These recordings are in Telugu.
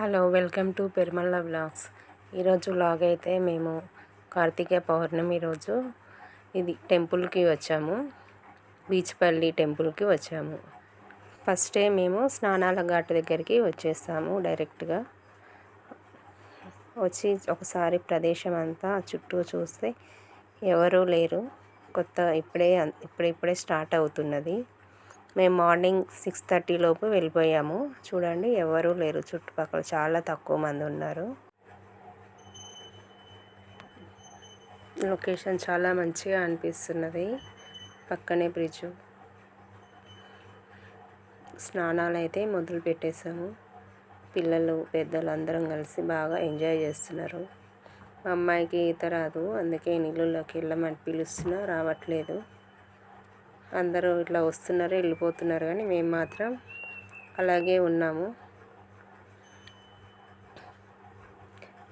Hello welcome to Perumalla vlogs. ఈరోజు వ్లాగ్ అయితే మేము కార్తీక పౌర్ణమి రోజు ఇది టెంపుల్కి వచ్చాము. బీచ్పల్లి టెంపుల్కి వచ్చాము. ఫస్టే మేము స్నానాల ఘాట్ దగ్గరికి వచ్చేస్తాము డైరెక్ట్గా. వచ్చి ఒకసారి ప్రదేశం అంతా చుట్టూ చూస్తే ఎవరూ లేరు. కొత్త ఇప్పుడే ఇప్పుడిప్పుడే స్టార్ట్ అవుతున్నది. మేము మార్నింగ్ సిక్స్ థర్టీ లోపు వెళ్ళిపోయాము. చూడండి ఎవరూ లేరు చుట్టుపక్కల. చాలా తక్కువ మంది ఉన్నారు. లొకేషన్ చాలా మంచిగా అనిపిస్తున్నది. పక్కనే బ్రిడ్జ్. స్నానాలు అయితే మొదలు పెట్టేశాము. పిల్లలు పెద్దలు అందరం కలిసి బాగా ఎంజాయ్ చేస్తున్నారు. మా అమ్మాయికి ఈత రాదు. అందుకే నీళ్ళలోకి వెళ్ళమని పిలుస్తున్నా రావట్లేదు. అందరూ ఇట్లా వస్తున్నారు వెళ్ళిపోతున్నారు కానీ మేము మాత్రం అలాగే ఉన్నాము.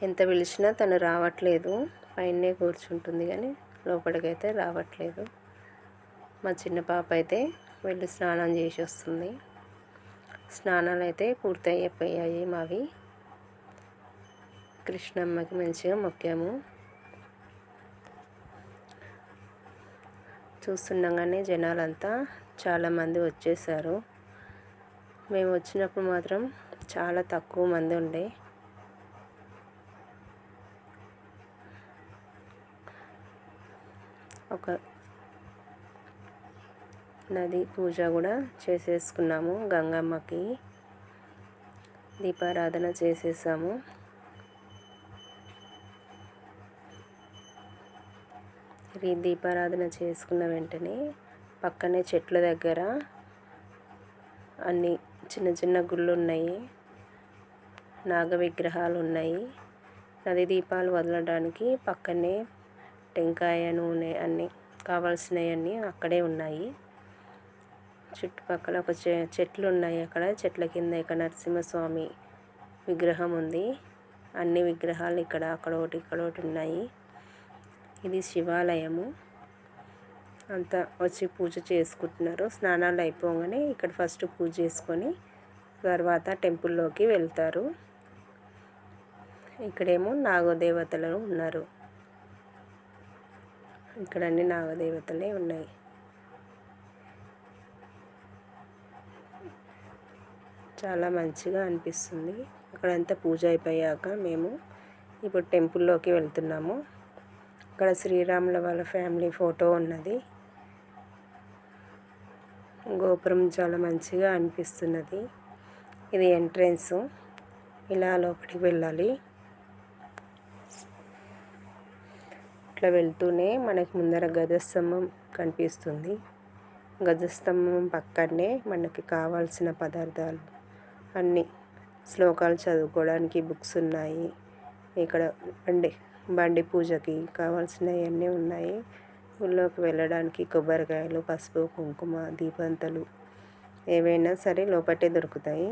ఎంత పిలిచినా తను రావట్లేదు. పైనే కూర్చుంటుంది కానీ లోపలికైతే రావట్లేదు. మా చిన్న పాప అయితే వెళ్ళి స్నానం చేసి వస్తుంది. స్నానాలు అయితే పూర్తి అయిపోయాయి మావి. కృష్ణమ్మకి మంచిగా మొక్కాము. చూస్తుండగానే జనాలంతా చాలామంది వచ్చేసారు. మేము వచ్చినప్పుడు మాత్రం చాలా తక్కువ మంది ఉండే. ఒక నది పూజ కూడా చేసేసుకున్నాము. గంగమ్మకి దీపారాధన చేసేసాము. ఈ దీపారాధన చేసుకున్న వెంటనే పక్కనే చెట్ల దగ్గర అన్ని చిన్న చిన్న గుళ్ళు ఉన్నాయి నాగ విగ్రహాలు ఉన్నాయి నది దీపాలు వదలడానికి పక్కనే టెంకాయ నూనె అన్నీ కావాల్సినవన్నీ అక్కడే ఉన్నాయి. చుట్టుపక్కల ఒక చెట్లు ఉన్నాయి అక్కడ. చెట్ల కింద ఇక్కడ నరసింహస్వామి విగ్రహం ఉంది. అన్ని విగ్రహాలు ఇక్కడ అక్కడ ఒకటి ఇక్కడ ఒకటి ఉన్నాయి. ఇది శివాలయము. అంతా వచ్చి పూజ చేసుకుంటున్నారు. స్నానాలు అయిపోగానే ఇక్కడ ఫస్ట్ పూజ చేసుకొని తర్వాత టెంపుల్లోకి వెళ్తారు. ఇక్కడేమో నాగదేవతలు ఉన్నారు. ఇక్కడ అన్ని నాగదేవతలే ఉన్నాయి. చాలా మంచిగా అనిపిస్తుంది. అక్కడంతా పూజ అయిపోయాక మేము ఇప్పుడు టెంపుల్లోకి వెళ్తున్నాము. ఇక్కడ శ్రీరాముల వాళ్ళ ఫ్యామిలీ ఫోటో ఉన్నది. గోపురం చాలా మంచిగా అనిపిస్తున్నది. ఇది ఎంట్రెన్స్. ఇలా లోపలికి వెళ్ళాలి. ఇట్లా వెళ్తూనే మనకి ముందర గజస్తంభం కనిపిస్తుంది. గజస్తంభం పక్కనే మనకి కావాల్సిన పదార్థాలు అన్నీ. శ్లోకాలు చదువుకోవడానికి బుక్స్ ఉన్నాయి. ఇక్కడ అండి బండి పూజకి కావాల్సినవన్నీ ఉన్నాయి. గుళ్ళోకి వెళ్ళడానికి కొబ్బరికాయలు పసుపు కుంకుమ దీపంతలు ఏవైనా సరే లోపటే దొరుకుతాయి.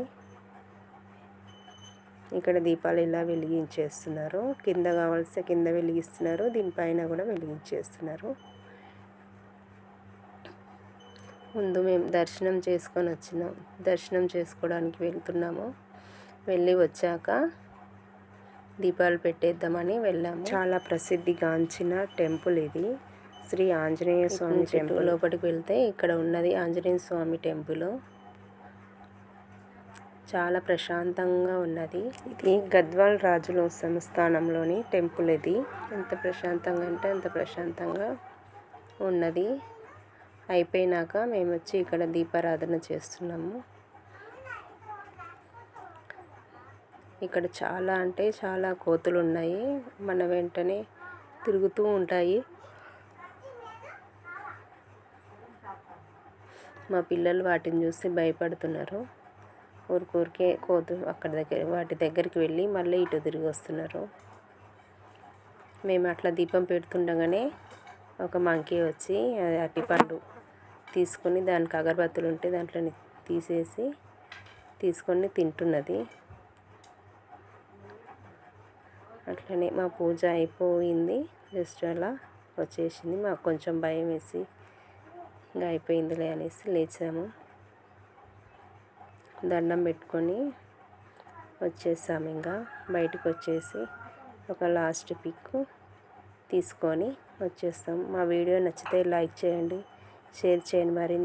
ఇక్కడ దీపాలు ఇలా వెలిగించేస్తున్నారు. కింద కావాల్సిన కింద వెలిగిస్తున్నారు. దీనిపైన కూడా వెలిగించేస్తున్నారు. ముందు మేము దర్శనం చేసుకొని వచ్చినాం. దర్శనం చేసుకోవడానికి వెళ్తున్నాము. వెళ్ళి వచ్చాక దీపాలు పెట్టేద్దామని వెళ్ళాము. చాలా ప్రసిద్ధిగాంచిన టెంపుల్ ఇది. శ్రీ ఆంజనేయ స్వామి టెంపుల్. లోపలికి వెళ్తే ఇక్కడ ఉన్నది ఆంజనేయ స్వామి టెంపుల్. చాలా ప్రశాంతంగా ఉన్నది. ఇది గద్వాల్ రాజుల సంస్థానంలోని టెంపుల్ ఇది. ఎంత ప్రశాంతంగా అంటే అంత ప్రశాంతంగా ఉన్నది. అయిపోయినాక మేము వచ్చి ఇక్కడ దీపారాధన చేస్తున్నాము. ఇక్కడ చాలా అంటే చాలా కోతులు ఉన్నాయి మన వెంటనే తిరుగుతూ ఉంటాయి. మా పిల్లలు వాటిని చూసి భయపడుతున్నారు. ఊరికూరికే కోతు అక్కడ దగ్గర వాటి దగ్గరికి వెళ్ళి మళ్ళీ ఇటు తిరిగి వస్తున్నారు. మేము అట్లా దీపం పెడుతుండగానే ఒక మంకీ వచ్చి అరటిపండు తీసుకొని దానికి అగరబత్తులు ఉంటే దాంట్లో తీసేసి తీసుకొని తింటున్నది. అట్లనే మా పూజ అయిపోయింది. జస్ట్ అలా వచ్చేసింది. మాకు కొంచెం భయం వేసి ఇంకా అయిపోయిందిలే అనేసి లేచాము. దండం పెట్టుకొని వచ్చేసాము ఇంకా. బయటకు వచ్చేసి ఒక లాస్ట్ పిక్ తీసుకొని వచ్చేస్తాం. మా వీడియో నచ్చితే లైక్ చేయండి షేర్ చేయండి మరిన్ని